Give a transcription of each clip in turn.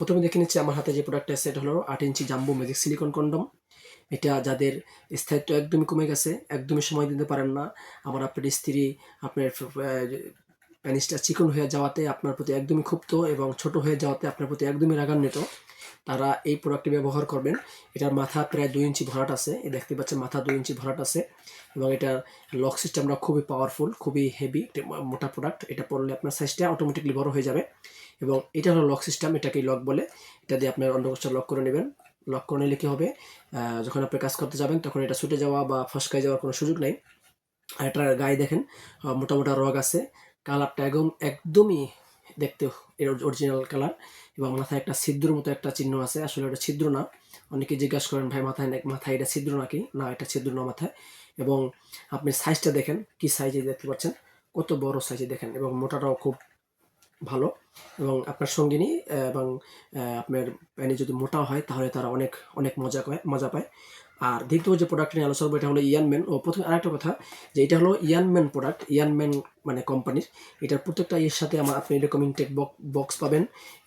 প্রথমে দেখে নিচ্ছি আমার হাতে যে প্রোডাক্টটা সেট হলো আট inch jumbo magic silicone condom এটা যাদের স্থায়িত্ব একদমই কমে গেছে, একদমই সময় দিতে পারেন না। আমার আপনার স্ত্রী, আপনার প্যানিসটা চিকন হয়ে যাওয়াতে আপনার প্রতি একদমই ক্ষুব্ধ এবং ছোট হয়ে যাওয়াতে আপনার প্রতি একদমই রাগান্বিত। তারা এই প্রোডাক্টটি ব্যবহার করবেন। এটার মাথা প্রায় দুই ইঞ্চি ভরাট আছে। দেখতে পাচ্ছেন মাথা দুই ইঞ্চি ভরাট আছে এবং এটার লক সিস্টেমটা খুবই পাওয়ারফুল খুবই হেভি মোটা প্রোডাক্ট এটা পড়লে আপনার সাইজটা অটোমেটিকলি বড় হয়ে যাবে এবং এটা হলো লক সিস্টেম এটাকে লক বলে। এটা দিয়ে আপনার অন্ডকোষটা লক করে নেবেন। লক করে নিলে কী হবে? যখন আপনি কাজ করতে যাবেন, তখন এটা ছুটে যাওয়া বা ফসকায় যাওয়ার কোনো সুযোগ নেই। আর এটার গায়ে দেখেন মোটা মোটা রগ আছে। কালারটা একদম, একদমই দেখতে এর অরিজিনাল কালার এবং মাথায় একটা ছিদ্র মতো একটা চিহ্ন আছে। আসলে ওটা ছিদ্র না। অনেকে জিজ্ঞাসা করেন, ভাই, মাথায় মাথায় এটা ছিদ্র নাকি? না, এটা ছিদ্র না মাথায়। এবং আপনি সাইজটা দেখেন, কি সাইজে দেখতে পাচ্ছেন? কত বড় সাইজে দেখেন এবং মোটাটাও খুব ভালো এবং আপনার সঙ্গিনী এবং আপনার প্যানি যদি মোটা হয়, তাহলে তারা অনেক অনেক মজা পায় মজা পায়। আর দ্বিতীয় যে প্রোডাক্ট নিয়ে আলোচনা করব, এটা হলো ইয়ানম্যান ও, প্রথমে আরেকটা কথা, যে এটা হলো ইয়ানম্যান প্রোডাক্ট ইয়ানম্যান মানে কোম্পানির এটার প্রত্যেকটা ইয়ের সাথে আমার, আপনি এরকম ইনটেক বক্স পাবেন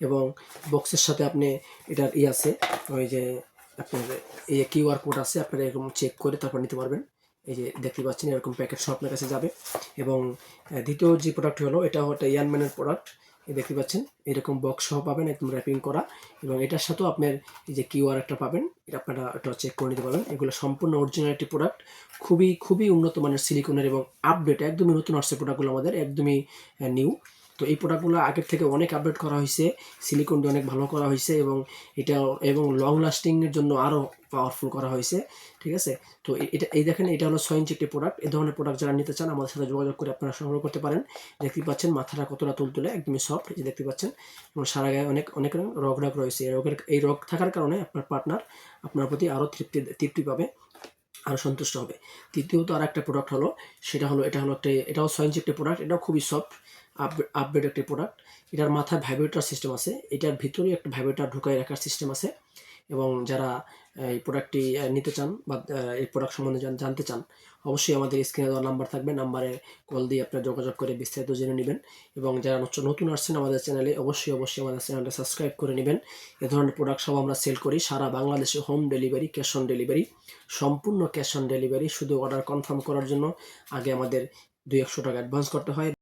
এবং বক্সের সাথে আপনি এটার ই আছে, ওই যে আপনার এই কিউআর কোড আছে, আপনারা এরকম চেক করে তারপর নিতে পারবেন। এই যে দেখতে পাচ্ছেন, এরকম প্যাকেট সব আপনার কাছে যাবে। এবং দ্বিতীয় যে প্রোডাক্ট হলো, এটা হচ্ছে ইয়ানম্যানের প্রোডাক্ট এই দেখতে পাচ্ছেন, এরকম বক্স সহ পাবেন, একদম র্যাপিং করা। এবং এটার সাথেও আপনার এই যে কিউআর একটা পাবেন। এটা আপনারা এটা চেক করে নিতে পারেন এগুলো সম্পূর্ণ অরিজিনাল একটি প্রোডাক্ট খুবই খুবই উন্নত মানের সিলিকনের এবং আপডেট একদমই নতুন আসছে প্রোডাক্টগুলো আমাদের, একদমই নিউ তো এই প্রোডাক্টগুলো আগের থেকে অনেক আপডেট করা হয়েছে সিলিকনটি অনেক ভালো করা হয়েছে এবং এটা এবং লং লাস্টিংয়ের জন্য আরও পাওয়ারফুল করা হয়েছে ঠিক আছে? তো এটা, এই দেখেন, এটা হলো ইঞ্চি একটি প্রোডাক্ট এই ধরনের প্রোডাক্ট যারা নিতে চান, আমাদের সাথে যোগাযোগ করে আপনারা সংগ্রহ করতে পারেন। দেখতে পাচ্ছেন, মাথাটা কতটা তুলতুলে, একদমই সফট যে দেখতে পাচ্ছেন। এবং সারা গায়ে অনেক অনেক রগ রাগ রয়েছে। এই রগের, এই রগ থাকার কারণে আপনার পার্টনার আপনার প্রতি আরও তৃপ্তি তৃপ্তি পাবে। আরও সন্তুষ্ট হবে। তৃতীয়ত আর একটা প্রোডাক্ট হলো, সেটা হলো, এটা হলো একটা, এটাও সয়েন্স একটি প্রোডাক্ট এটাও খুবই সফট আপডেট একটি প্রোডাক্ট এটার মাথায় ভাইব্রেটার সিস্টেম আছে, এটার ভিতরে একটা ভাইব্রেটার ঢুকাই রাখার সিস্টেম আছে। এবং যারা এই প্রোডাক্টটি নিতে চান বা এই প্রোডাক্ট সম্বন্ধে জান- জানতে চান, অবশ্যই আমাদের স্ক্রিনে দেওয়া নাম্বার থাকবে। নাম্বারে কল দিয়ে আপনারা যোগাযোগ করে বিস্তারিত জেনে নেবেন এবং যারা নতুন আসছেন আমাদের চ্যানেলে অবশ্যই অবশ্যই আমাদের চ্যানেলটা সাবস্ক্রাইব করে নেবেন। এ ধরনের প্রোডাক্ট সব আমরা সেল করি সারা বাংলাদেশে home delivery cash on delivery সম্পূর্ণ ক্যাশ অন ডেলিভারি শুধু অর্ডার কনফার্ম করার জন্য আগে আমাদের দুই একশো টাকা অ্যাডভান্স করতে হয়।